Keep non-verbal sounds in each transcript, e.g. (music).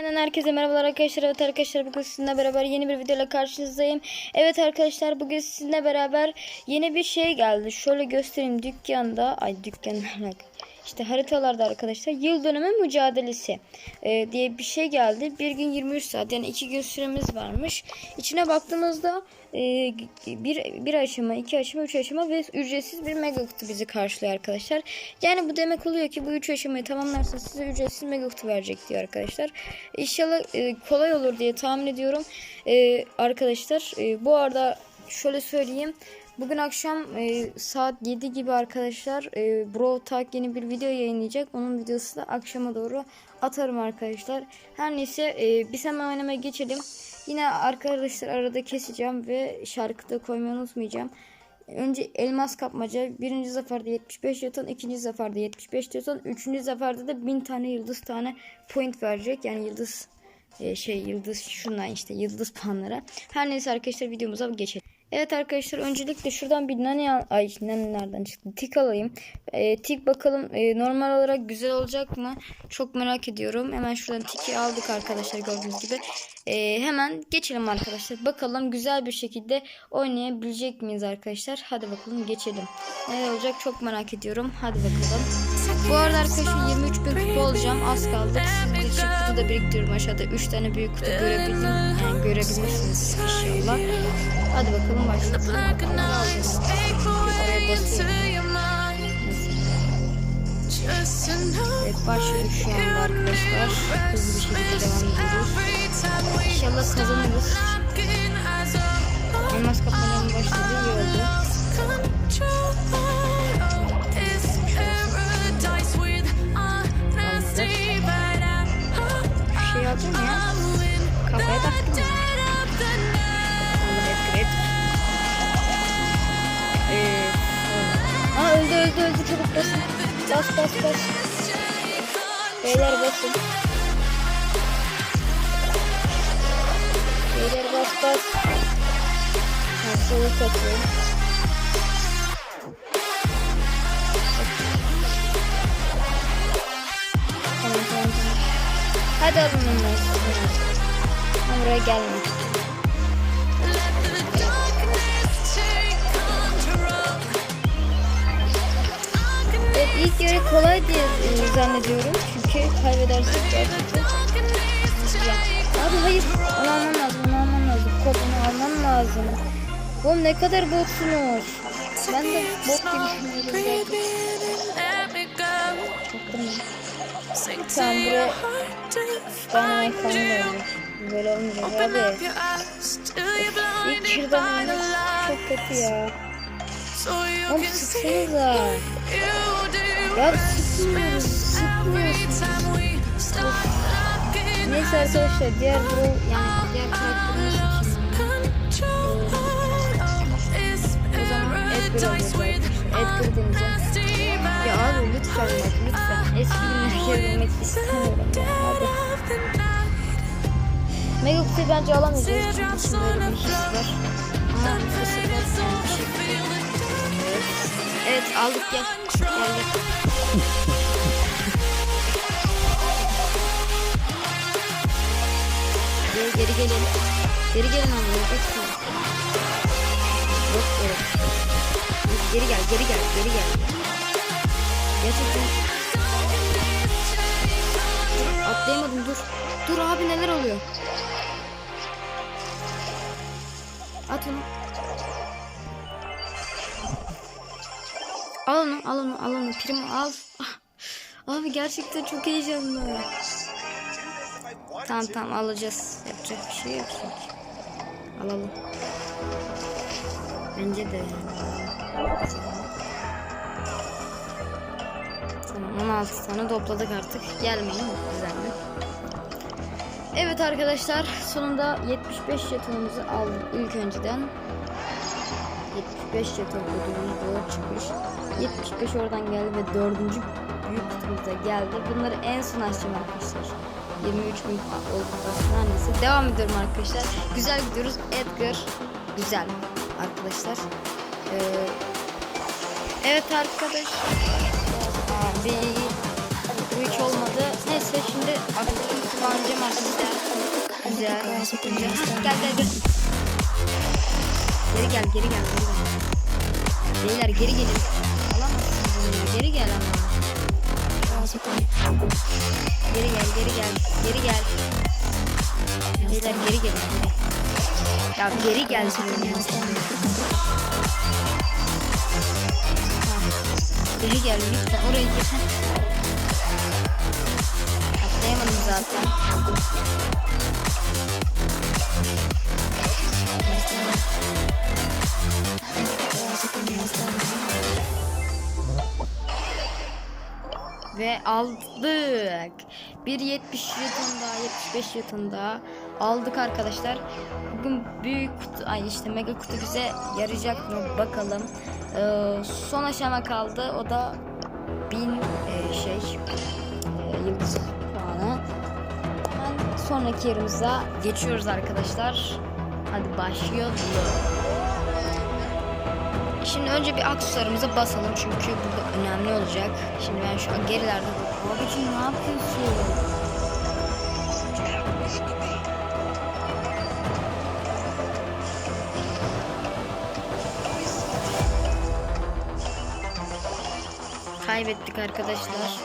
Benden herkese merhabalar arkadaşlar. Evet arkadaşlar bugün sizinle beraber yeni bir videoyla karşınızdayım. Evet arkadaşlar bugün sizinle beraber yeni bir şey geldi. Şöyle göstereyim dükkanda. Ay dükkanlar (laughs) işte haritalarda arkadaşlar yıl dönümü mücadelesi e, diye bir şey geldi. Bir gün 23 saat yani iki gün süremiz varmış. İçine baktığımızda e, bir, bir aşama, iki aşama, üç aşama ve ücretsiz bir mega kutu bizi karşılıyor arkadaşlar. Yani bu demek oluyor ki bu üç aşamayı tamamlarsanız size ücretsiz mega kutu verecek diyor arkadaşlar. İnşallah e, kolay olur diye tahmin ediyorum. E, arkadaşlar e, bu arada şöyle söyleyeyim. Bugün akşam e, saat 7 gibi arkadaşlar e, Bro Talk yeni bir video yayınlayacak. Onun videosu da akşama doğru atarım arkadaşlar. Her neyse e, biz hemen oynamaya geçelim. Yine arkadaşlar arada keseceğim ve şarkı da koymayı unutmayacağım. Önce elmas kapmaca. Birinci zaferde 75 jeton. ikinci zaferde 75 jeton. Üçüncü zaferde de 1000 tane yıldız tane point verecek. Yani yıldız e, şey yıldız şundan işte yıldız puanlara. Her neyse arkadaşlar videomuza geçelim. Evet arkadaşlar öncelikle şuradan bir nani al ay nereden çıktı tik alayım. E, tik bakalım e, normal olarak güzel olacak mı? Çok merak ediyorum. Hemen şuradan tiki aldık arkadaşlar gördüğünüz gibi. E, hemen geçelim arkadaşlar. Bakalım güzel bir şekilde oynayabilecek miyiz arkadaşlar? Hadi bakalım geçelim. Ne olacak çok merak ediyorum. Hadi bakalım. Bu arada arkadaşlar 23 bin kupa olacağım. Az kaldı. Sizin için kutu da biriktiriyorum aşağıda. 3 tane büyük kutu görebildim. Görebilirsiniz inşallah. Hadi bakalım başlayalım. Evet başlıyoruz şu anda arkadaşlar. Hızlı bir şekilde devam ediyoruz. İnşallah kazanırız. Beyler bas bas. Hastalık atıyorum. Tamam tamam tamam. Hadi alın onları. Ben buraya gelmek Evet ilk yarı kolay diye zannediyorum. Çünkü Oğlum ne kadar botsunuz. Ben de bot gibi. Tamam buraya bana falan olacak. Böyle olmayacak abi. İlk şuradan oynamak çok kötü ya. Oğlum sıksanıza. Ya sıkmıyoruz. Sıkmıyorsunuz. Neyse arkadaşlar diğer bro yani diğer karakterimiz Edgar olacak. Edgar deneyeceğim. Ya abi lütfen bak lütfen. Geri dönmek istemiyorum ya. Hadi. Mega Kutu'yu bence alamayacağız. Çünkü şimdi öyle bir his var. Ama bu sefer bir şey. Evet. Evet aldık gel. Geldik. Geri, geri gelin. Geri gelin lütfen. Yok evet. Geri gel, geri gel, geri gel. Gerçekten. Atlayamadım dur. Dur abi neler oluyor? At onu. Al onu, al onu, al onu. Primo al. Ah, Abi gerçekten çok heyecanlı. Tamam tamam alacağız. Yapacak bir şey yok. Alalım. Bence de yani. Tamam 16 tane topladık artık. Gelmeyin düzenli. Evet arkadaşlar sonunda 75 jetonumuzu aldık ilk önceden. 75 jeton ödülümüz çıkmış. 75 oradan geldi ve dördüncü büyük kutumuzda geldi. Bunları en son açacağım arkadaşlar. 23 bin olduktan sonra neyse. Devam ediyorum arkadaşlar. Güzel gidiyoruz. Edgar güzel arkadaşlar. Ee, evet arkadaşlar. Abi hiç olmadı. Neyse şimdi aktif Puancım arkadaşlar. Güzel. Güzel. Hah, Gel gel gel. Geri gel geri gel. Geri gel. Beyler geri gelin. Alamazsınız bunu. Geri gel ama. Geri gel geri gel. Geri gel. Beyler geri. Geri. Ya geri gel diyorum ya. Geri gel lütfen oraya gir. Atlayamadım zaten. Ve aldık. Bir 70 jeton daha 75 jeton daha aldık arkadaşlar. Bugün büyük kutu ay işte mega kutu bize yarayacak mı bakalım. Ee, son aşama kaldı. O da 1000 e, şey e, yıldız puanı. Hemen sonraki yarımıza geçiyoruz arkadaşlar. Hadi başlayalım. Şimdi önce bir aksesuarımıza basalım çünkü burada önemli olacak. Şimdi ben şu an gerilerde Abicim ne yapıyorsun? Kaybettik arkadaşlar.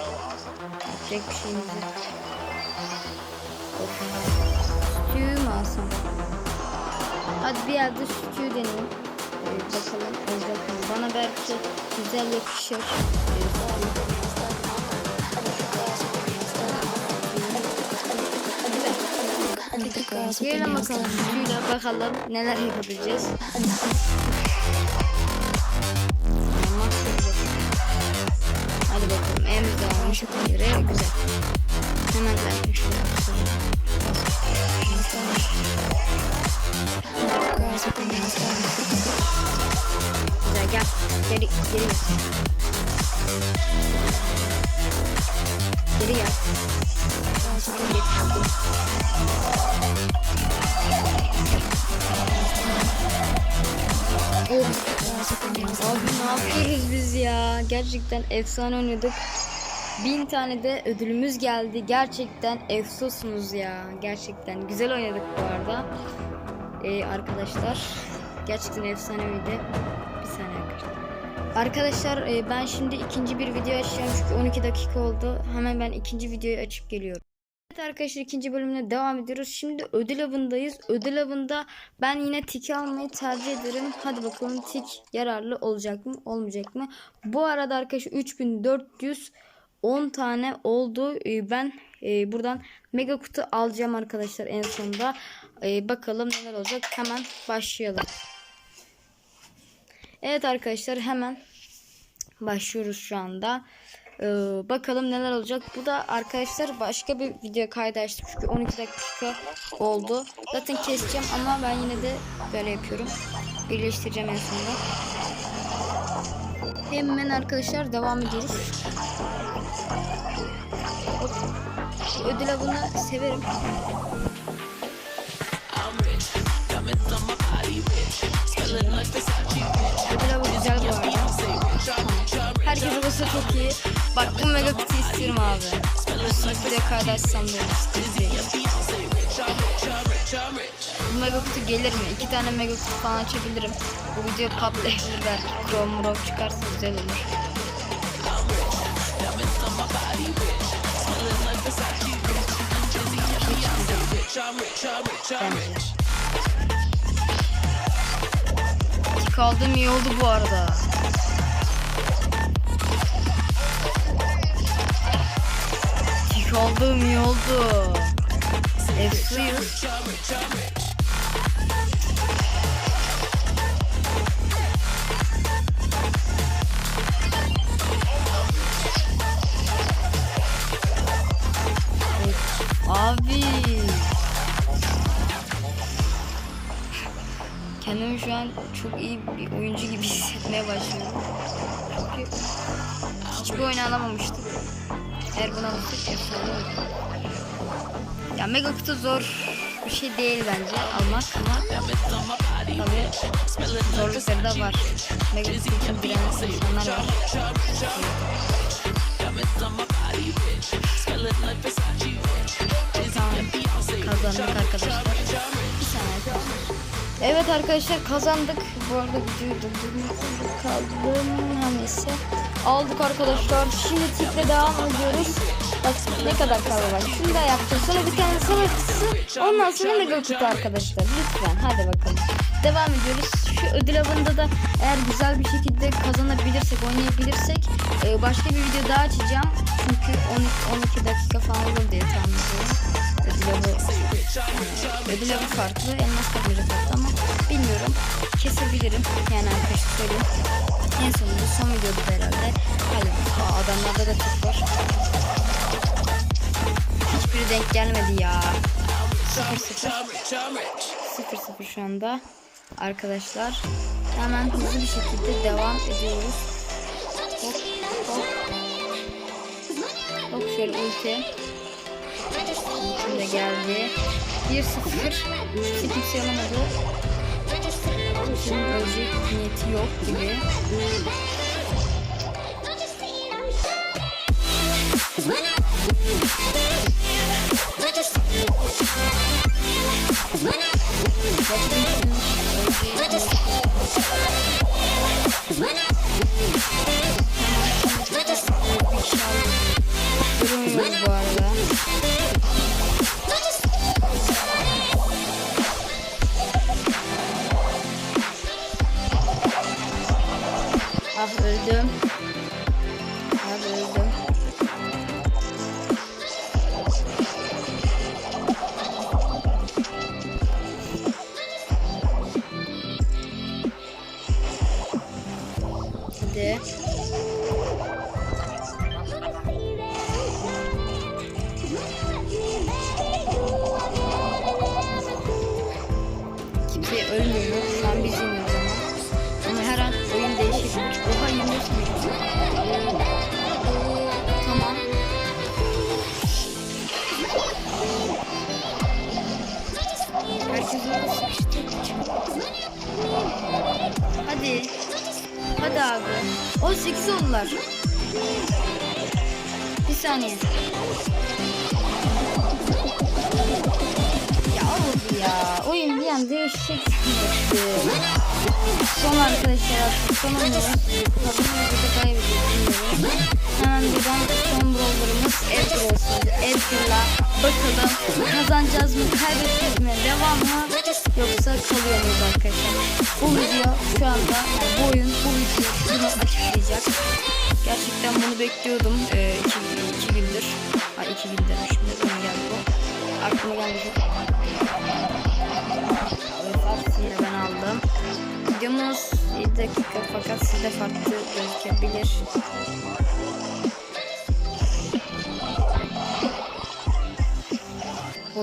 Yapacak bir şeyimiz yok. Stüyü mü alsam? Hadi bir yerde stüyü deneyelim. Ee, bakalım olacak mı? Bana belki güzel yakışır. Girelim bakalım stüyle bakalım neler yapabileceğiz. Hadi bakalım evimiz de olmuş göre güzel. Hemen zaten şöyle bakalım. Güzel gel. Geri geri gel. Geri gel. Of. Gerçekten efsane oynadık. Bin tane de ödülümüz geldi. Gerçekten efsosunuz ya. Gerçekten güzel oynadık bu arada. Ee, arkadaşlar gerçekten efsaneydi. Bir saniye arkadaşlar. Arkadaşlar e, ben şimdi ikinci bir video açacağım çünkü 12 dakika oldu. Hemen ben ikinci videoyu açıp geliyorum. Evet arkadaşlar ikinci bölümüne devam ediyoruz. Şimdi ödül avındayız. Ödül avında ben yine tiki almayı tercih ederim. Hadi bakalım tik yararlı olacak mı olmayacak mı? Bu arada arkadaşlar 3410 tane oldu. Ee, Ben e, buradan mega kutu alacağım arkadaşlar en sonunda. Ee, bakalım neler olacak. Hemen başlayalım. Evet arkadaşlar hemen başlıyoruz şu anda. Ee, bakalım neler olacak. Bu da arkadaşlar başka bir video kaydı açtım çünkü 12 dakika oldu. Zaten keseceğim ama ben yine de böyle yapıyorum. Birleştireceğim en sonunda. Hemen arkadaşlar devam ediyoruz. Hop. Ödül avını severim. Ödül avı güzel bu arada. Herkes olursa çok iyi. Bak bu mega kutu istiyorum abi. De sıkıntı değil. Bu mega kutu gelir mi? İki tane mega kutu falan açabilirim. Bu video patlayabilir belki. Chrome Mrome çıkarsa güzel olur. Bence. İyi oldu bu arada. Tik aldığım iyi oldu. Efsuyuz. Abi. Kendimi şu an çok iyi bir oyuncu gibi (laughs) hissetmeye başlıyorum. Çünkü hiçbir oyun alamamıştık. Eğer efsane olur. Ya mega kutu zor bir şey değil bence almak ama tabii zorlukları da var. Mega kutu için direnen insanlar var. Kazandık arkadaşlar. Bir saniye. Evet arkadaşlar kazandık. Bu arada videoyu durdurmak kaldım. Neyse. Aldık arkadaşlar. Şimdi tikle devam ediyoruz. Bak ne kadar kaldı bak. Şunu da yaptım. Sonra bir tane savaşçısı. Ondan sonra mega kutu arkadaşlar. Lütfen hadi bakalım. Devam ediyoruz. Şu ödül avında da eğer güzel bir şekilde kazanabilirsek, oynayabilirsek e, başka bir video daha açacağım. Çünkü 12, 12 dakika falan olur diye tahmin ediyorum. Ödül avı, ödül avı farklı, elmas kablocu farklı ama bilmiyorum. Kesebilirim. Yani arkadaşlar söyleyeyim. En sonunda son videodu da herhalde. Hadi. Aa, adamlarda da çok var. Hiçbiri denk gelmedi ya. 0 0 0 0 şu anda. Arkadaşlar hemen hızlı bir şekilde devam ediyoruz. Hop hop. Hop şöyle ulti. Ultim de geldi. 1 0. Kimse kimse alamadı. işin özü niyeti yok gibi. Thank you. Hadi. Hadi abi. 18 oldular. Bir saniye. Ya oldu ya. Oyun bir an değişecek. Son arkadaşlar artık son oynuyoruz. Kazanıyoruz da kaybediyoruz. Hemen buradan son brawlerımız Edgar olsun. Edgar'la bakalım kazanacağız mı kaybedeceğiz mi devam mı yoksa kalıyor muyuz arkadaşlar. Bu video şu anda bu oyun bu video bunu açıklayacak. Gerçekten bunu bekliyordum ee, iki, gündür. Ha iki gün demişim. Zaman geldi bu? Aklıma geldi. De ben aldım. Videomuz 7 dakika fakat sizde farklı gözükebilir.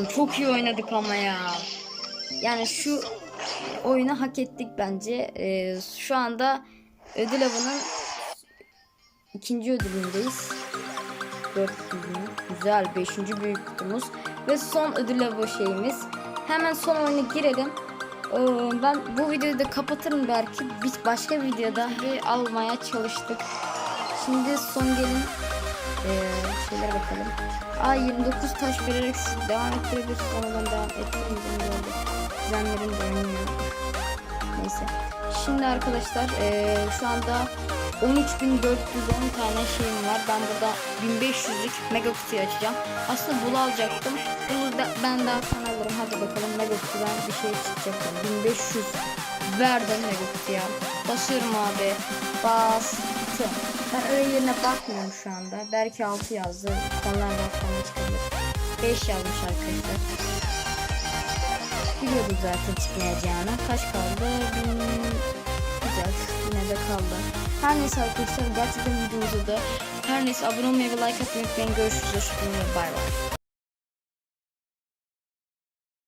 Oğlum çok iyi oynadık ama ya. Yani şu oyunu hak ettik bence. Ee, şu anda ödül avının ikinci ödülündeyiz. 400 mü? Güzel. Beşinci büyük kutumuz. Ve son ödül avı şeyimiz. Hemen son oyuna girelim. Ee, ben bu videoyu da kapatırım belki. Biz başka videoda bir almaya çalıştık. Şimdi son gelin ee, şeylere bakalım. Aa 29 taş vererek siz devam ettirebilirsiniz. Ondan devam ettirmeyeceğim oldu. Düzenlerim de oynuyor. Neyse. Şimdi arkadaşlar ee, şu anda 13.410 tane şeyim var. Ben burada 1500'lük mega kutuyu açacağım. Aslında bunu alacaktım. Bunu da ben daha sonra alırım. Hadi bakalım mega kutudan bir şey çıkacak. 1500 verdim mega kutuya. Basıyorum abi. Bastım. Ben öyle yerine bakmıyorum şu anda. Belki 6 yazdı. Falan bakmam çıkabilir. 5 yazmış arkadaşlar. Biliyordum zaten çıkmayacağını. Kaç kaldı? Bin... Güzel. Yine de kaldı. Her neyse arkadaşlar gerçekten videomuzu da her neyse abone olmayı ve like atmayı unutmayın. Görüşürüz. Hoşçakalın. Bay bay.